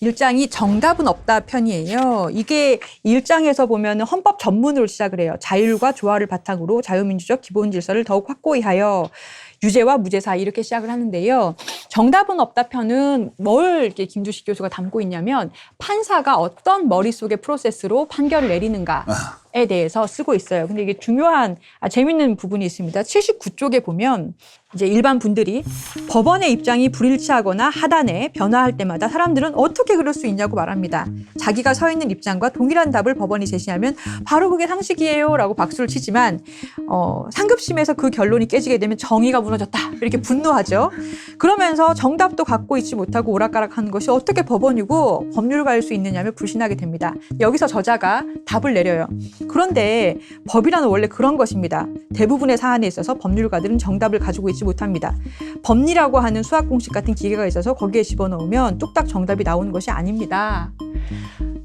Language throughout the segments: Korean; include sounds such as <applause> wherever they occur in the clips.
일장이 정답은 없다 편이에요. 이게 일장에서 보면 헌법 전문으로 시작을 해요. 자율과 조화를 바탕으로 자유민주적 기본 질서를 더욱 확고히 하여 유죄와 무죄 사이 이렇게 시작을 하는데요. 정답은 없다 편은 뭘 이렇게 김주식 교수가 담고 있냐면 판사가 어떤 머릿속의 프로세스로 판결을 내리는가 에 대해서 쓰고 있어요. 근데 이게 중요한 아, 재밌는 부분이 있습니다. 79쪽에 보면 이제 일반 분들이 법원의 입장이 불일치하거나 하단에 변화할 때마다 사람들은 어떻게 그럴 수 있냐고 말합니다. 자기가 서 있는 입장과 동일한 답을 법원이 제시하면 바로 그게 상식이에요라고 박수를 치지만 어, 상급심에서 그 결론이 깨지게 되면 정의가 무너졌다 이렇게 분노하죠. 그러면서 정답도 갖고 있지 못하고 오락가락하는 것이 어떻게 법원이고 법률가일 수 있느냐며 불신하게 됩니다. 여기서 저자가 답을 내려요. 그런데 법이라는 원래 그런 것입니다. 대부분의 사안에 있어서 법률가들은 정답을 가지고 있지 못합니다. 법리라고 하는 수학 공식 같은 기계가 있어서 거기에 집어넣으면 뚝딱 정답이 나오는 것이 아닙니다.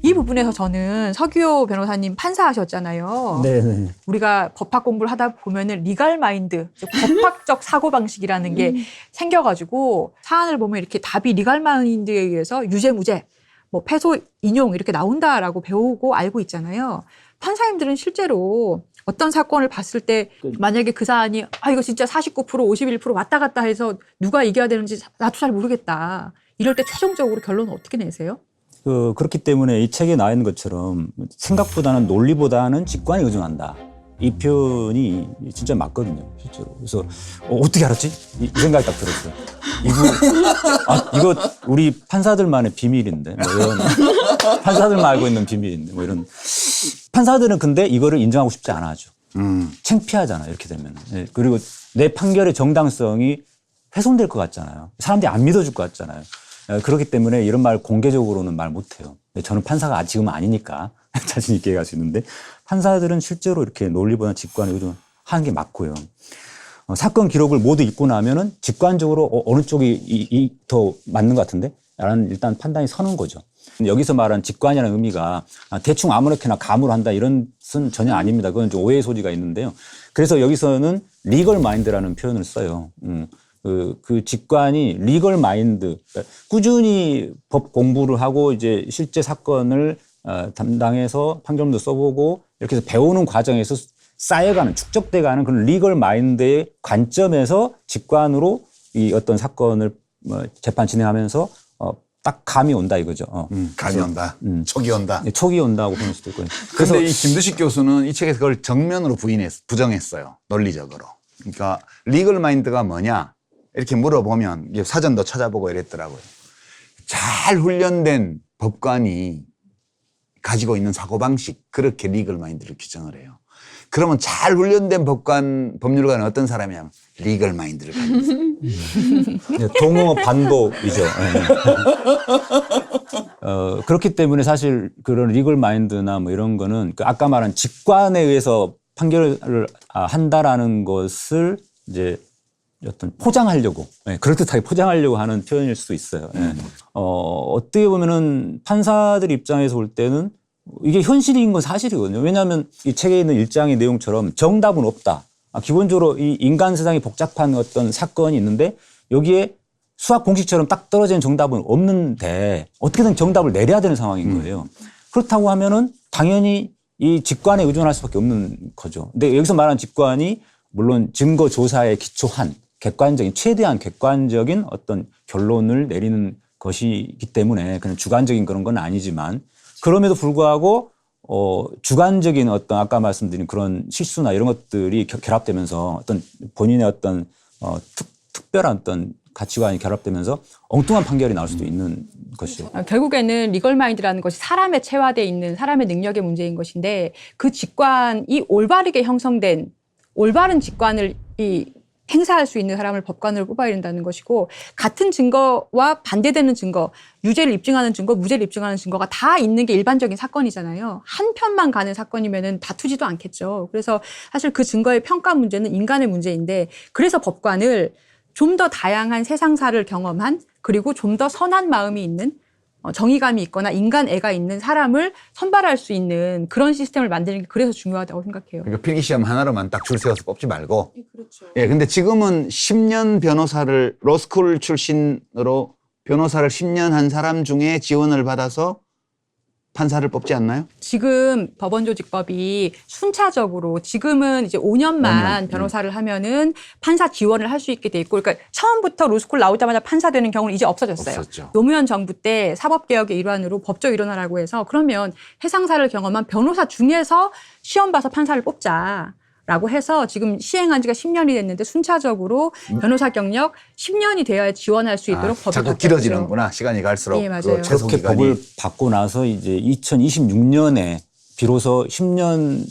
이 부분에서 저는 서규호 변호사님 판사하셨잖아요. 네네. 우리가 법학 공부를 하다 보면은 리갈 마인드, 즉 법학적 <laughs> 사고 방식이라는 게 생겨가지고 사안을 보면 이렇게 답이 리갈 마인드에 의해서 유죄 무죄, 뭐 패소 인용 이렇게 나온다라고 배우고 알고 있잖아요. 판사님들은 실제로 어떤 사건을 봤을 때 만약에 그 사안이 아 이거 진짜 49% 51% 왔다 갔다 해서 누가 이겨야 되는지 나도 잘 모르겠다. 이럴 때 최종적으로 결론은 어떻게 내세요? 그, 그렇기 때문에 이 책에 나와 있는 것처럼 생각보다는 논리보다는 직관에 의존한다. 이 표현이 진짜 맞거든요, 실제로. 그래서 어, 어떻게 알았지? 이, 이 생각이 딱 들었어요. 이거, 아, 이거 우리 판사들만의 비밀인데, 뭐 이런. 판사들만 알고 있는 비밀인데, 뭐 이런. 판사들은 근데 이거를 인정하고 싶지 않아 하죠. 음. 창피하잖아요, 이렇게 되면. 예, 그리고 내 판결의 정당성이 훼손될 것 같잖아요. 사람들이 안 믿어줄 것 같잖아요. 예, 그렇기 때문에 이런 말 공개적으로는 말 못해요. 예, 저는 판사가 아- 지금은 아니니까 자신 있게 얘기할 수 있는데 판사들은 실제로 이렇게 논리보다 직관에 의존하는 게 맞고요. 어, 사건 기록을 모두 읽고 나면은 직관적으로 어, 느 쪽이 이, 이 더 맞는 것 같은데? 라는 일단 판단이 서는 거죠. 여기서 말한 직관이라는 의미가 아, 대충 아무렇게나 감으로 한다 이런 것은 전혀 아닙니다. 그건 좀 오해의 소지가 있는데요. 그래서 여기서는 리걸 마인드라는 표현을 써요. 음, 그, 그 직관이 리걸 마인드, 꾸준히 법 공부를 하고 이제 실제 사건을 어, 담당해서 판결문도 써보고 이렇게 해서 배우는 과정에서 쌓여가는 축적돼가는 그런 리걸 마인드의 관점에서 직관으로 이 어떤 사건을 뭐 재판 진행하면서 어, 딱 감이 온다 이거죠. 어. 음, 감이 온다. 음. 촉이 온다. 네, 촉이 온다고 보는 수도 있고요. 그래서 그런데 이 김두식 교수는 이 책에서 그걸 정면으로 부인했, 부정했어요. 논리적으로. 그러니까 리걸 마인드가 뭐냐? 이렇게 물어보면 사전도 찾아보고 이랬더라고요. 잘 훈련된 법관이 가지고 있는 사고방식, 그렇게 리걸 마인드를 규정을 해요. 그러면 잘 훈련된 법관, 법률가는 어떤 사람이냐면 리걸 마인드를 있어요. 네, 동어 반복이죠. 예. <laughs> 어, 그렇기 때문에 사실 그런 리걸 마인드나 뭐 이런 거는 그 아까 말한 직관에 의해서 판결을 아, 한다라는 것을 이제 어떤 포장하려고, 예, 그럴듯하게 포장하려고 하는 표현일 수도 있어요. 예. 어, 어떻게 보면은 판사들 입장에서 볼 때는 이게 현실인 건 사실이거든요. 왜냐하면 이 책에 있는 일장의 내용처럼 정답은 없다. 아, 기본적으로 이 인간 세상이 복잡한 어떤 사건이 있는데 여기에 수학 공식처럼 딱 떨어지는 정답은 없는데 어떻게든 정답을 내려야 되는 상황인 거예요. 그렇다고 하면은 당연히 이 직관에 의존할 수밖에 없는 거죠. 근데 여기서 말하는 직관이 물론 증거 조사에 기초한 객관적인 최대한 객관적인 어떤 결론을 내리는 것이기 때문에 그냥 주관적인 그런 건 아니지만 그럼에도 불구하고 어 주관적인 어떤 아까 말씀드린 그런 실수나 이런 것들이 겨- 결합되면서 어떤 본인의 어떤 어 특, 특별한 어떤 가치관이 결합되면서 엉뚱한 판결이 나올 수도 있는 것이죠. 아, 결국에는 리걸 마인드라는 것이 사람에 체화돼 있는 사람의 능력의 문제인 것인데 그 직관이 올바르게 형성된 올바른 직관을 이 행사할 수 있는 사람을 법관으로 뽑아야 된다는 것이고 같은 증거와 반대되는 증거, 유죄를 입증하는 증거, 무죄를 입증하는 증거가 다 있는 게 일반적인 사건이잖아요. 한 편만 가는 사건이면은 다투지도 않겠죠. 그래서 사실 그 증거의 평가 문제는 인간의 문제인데 그래서 법관을 좀 더 다양한 세상사를 경험한 그리고 좀 더 선한 마음이 있는 어, 정의감이 있거나 인간애가 있는 사람을 선발할 수 있는 그런 시스템을 만드는 게 그래서 중요하다고 생각해요. 그러니까 필기 시험 하나로만 딱 줄 세워서 뽑지 말고 그렇죠. 예, 근데 지금은 10년 변호사를 로스쿨 출신으로 변호사를 10년 한 사람 중에 지원을 받아서 판사를 뽑지 않나요? 지금 법원조직법이 순차적으로 지금은 이제 5년만 5년, 변호사를 하면은 판사 지원을 할 수 있게 돼 있고 그러니까 처음부터 로스쿨 나오자마자 판사 되는 경우는 이제 없어졌어요. 없었죠. 노무현 정부 때 사법개혁의 일환으로 법조 일원화라고 해서 그러면 해상사를 경험한 변호사 중에서 시험 봐서 판사를 뽑자. 라고 해서 지금 시행한 지가 10년이 됐는데 순차적으로 변호사 경력 10년이 되어야 지원할 수 있도록 음. 아, 법이 자꾸 바뀌었죠. 길어지는구나. 시간이 갈수록 예, 맞아요. 그 최소 그렇게 기간이. 법을 받고 나서 이제 2026년에 비로소 10년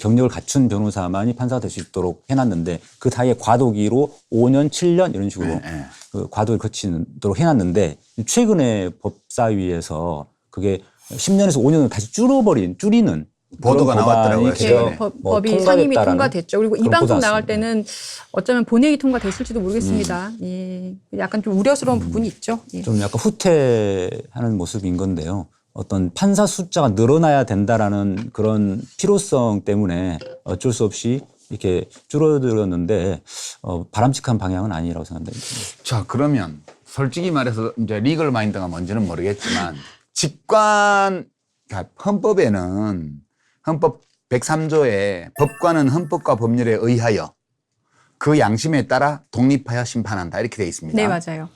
경력을 갖춘 변호사만이 판사가 될 수 있도록 해놨는데 그 사이에 과도기로 5년, 7년 이런 식으로 예, 예. 그 과도를 거치도록 해놨는데 최근에 법사위에서 그게 10년에서 5년을 다시 줄어버린 줄이는 보도가 나왔더라고요, 예, 법, 뭐 법이 상임위 통과됐죠. 그리고 이 방송 나갈. 때는 어쩌면 본회의 통과됐을지도 모르겠습니다. 음. 예, 약간 좀 우려스러운 부분이 있죠. 예. 좀 약간 후퇴하는 모습인 건데요. 어떤 판사 숫자가 늘어나야 된다라는 그런 필요성 때문에 어쩔 수 없이 이렇게 줄어들었는데 어, 바람직한 방향은 아니라고 생각합니다. 자, 그러면 솔직히 말해서 이제 리걸 마인드가 뭔지는 모르겠지만 직관 그러니까 헌법에는 헌법 103조에 법관은 헌법과 법률에 의하여 그 양심에 따라 독립하여 심판한다 이렇게 돼 있습니다. 네, 맞아요.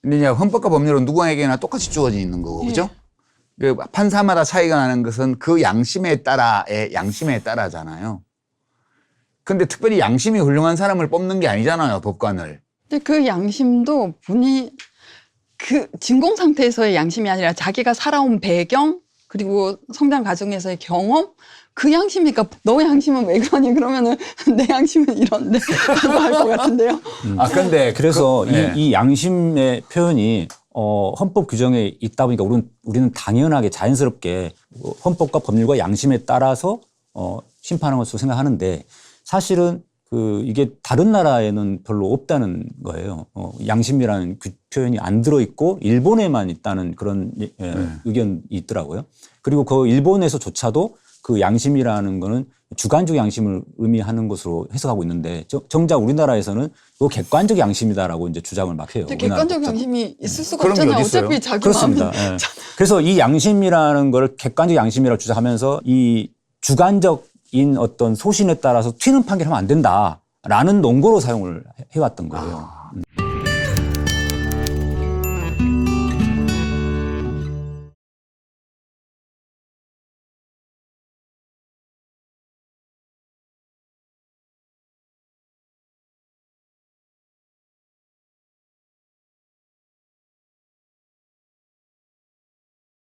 근데 이제 헌법과 법률은 누구에게나 똑같이 주어져 있는 거고, 그죠? 그 판사마다 차이가 나는 것은 그 양심에 따라의 양심에 따라잖아요. 근데 특별히 양심이 훌륭한 사람을 뽑는 게 아니잖아요, 법관을. 근데 그 양심도 본인 그 진공 상태에서의 양심이 아니라 자기가 살아온 배경 그리고 성장 과정에서의 경험 그 양심이니까 너 양심은 왜 그러니 그러면은 <laughs> 내 양심은 이런데 라고 할것 같은데요. 아, 근데 그래서 그- 네. 이, 이 양심의 표현이 어, 헌법 규정에 있다 보니까 우리는, 우리는 당연하게 자연스럽게 헌법과 법률과 양심에 따라서 어, 심판하는 것으로 생각하는데 사실은 그 이게 다른 나라에는 별로 없다는 거예요. 어, 양심이라는 그 표현이 안 들어 있고 일본에만 있다는 그런 예, 예, 네. 의견이 있더라고요. 그리고 그 일본에서조차도 그 양심이라는 거는 주관적 양심을 의미하는 것으로 해석하고 있는데 저- 정작 우리나라에서는 그 객관적 양심이다라고 이제 주장을 막 해요. 객관적. 양심이 있을 수가 없잖아요. 어차피 자기 그렇습니다. 예. 그래서 이 양심이라는 걸 객관적 양심이라고 주장하면서 이 주관적 인 어떤 소신에 따라서 튀는 판결하면 안 된다라는 논거로 사용을 해- 해왔던 거예요. 아.